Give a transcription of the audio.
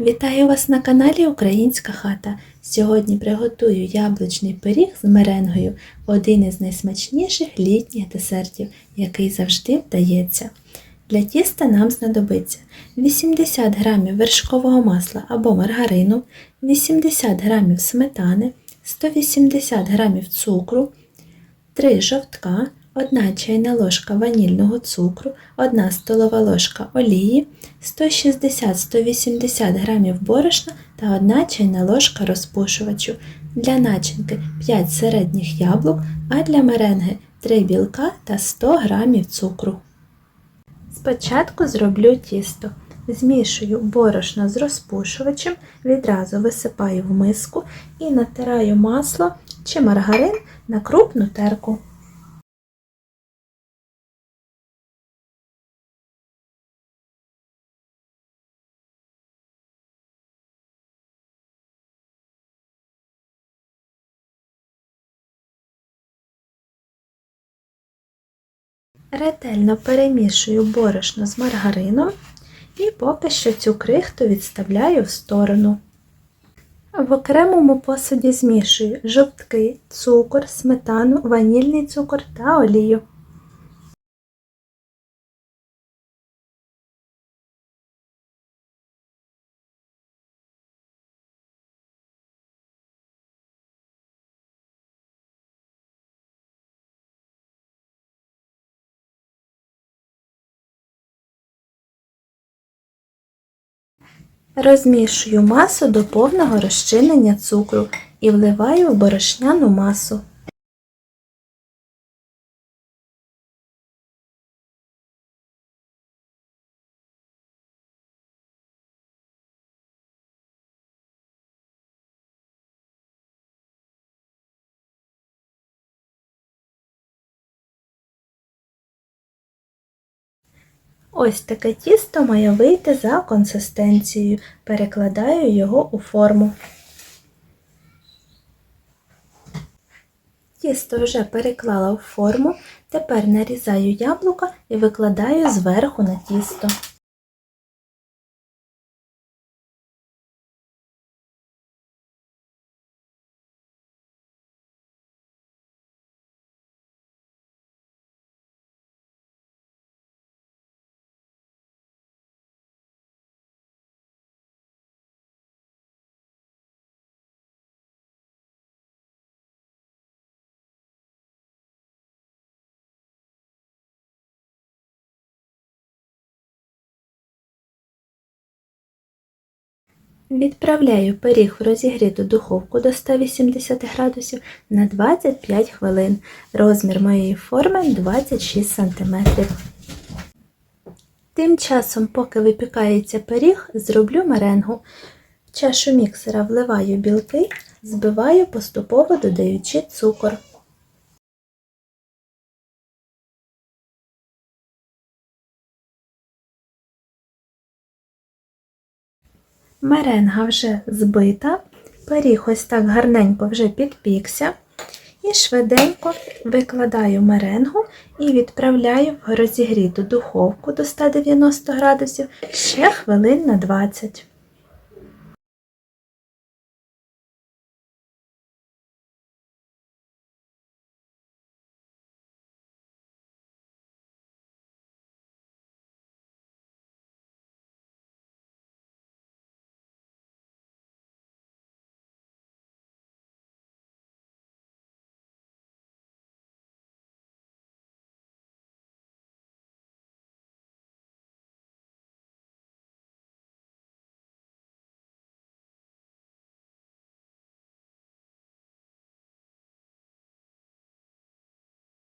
Вітаю вас на каналі Українська хата. Сьогодні приготую яблучний пиріг з меренгою, один із найсмачніших літніх десертів, який завжди вдається. Для тіста нам знадобиться 80 г вершкового масла або маргарину, 80 г сметани, 180 г цукру, 3 жовтка, 1 чайна ложка ванільного цукру, 1 столова ложка олії, 160-180 г борошна та 1 чайна ложка розпушувачу. Для начинки 5 середніх яблук, а для меренги 3 білка та 100 г цукру. Спочатку зроблю тісто. Змішую борошно з розпушувачем, відразу висипаю в миску і натираю масло чи маргарин на крупну терку. Ретельно перемішую борошно з маргарином і поки що цю крихту відставляю в сторону. В окремому посуді змішую жовтки, цукор, сметану, ванільний цукор та олію. Розмішую масу до повного розчинення цукру і вливаю в борошняну масу. Ось таке тісто має вийти за консистенцією. Перекладаю його у форму. Тісто вже переклала у форму, тепер нарізаю яблука і викладаю зверху на тісто. Відправляю пиріг в розігріту духовку до 180 градусів на 25 хвилин. Розмір моєї форми 26 см. Тим часом, поки випікається пиріг, зроблю меренгу. В чашу міксера вливаю білки, збиваю поступово додаючи цукор. Меренга вже збита, пиріг ось так гарненько вже підпікся. І швиденько викладаю меренгу і відправляю в розігріту духовку до 190 градусів ще хвилин на 20.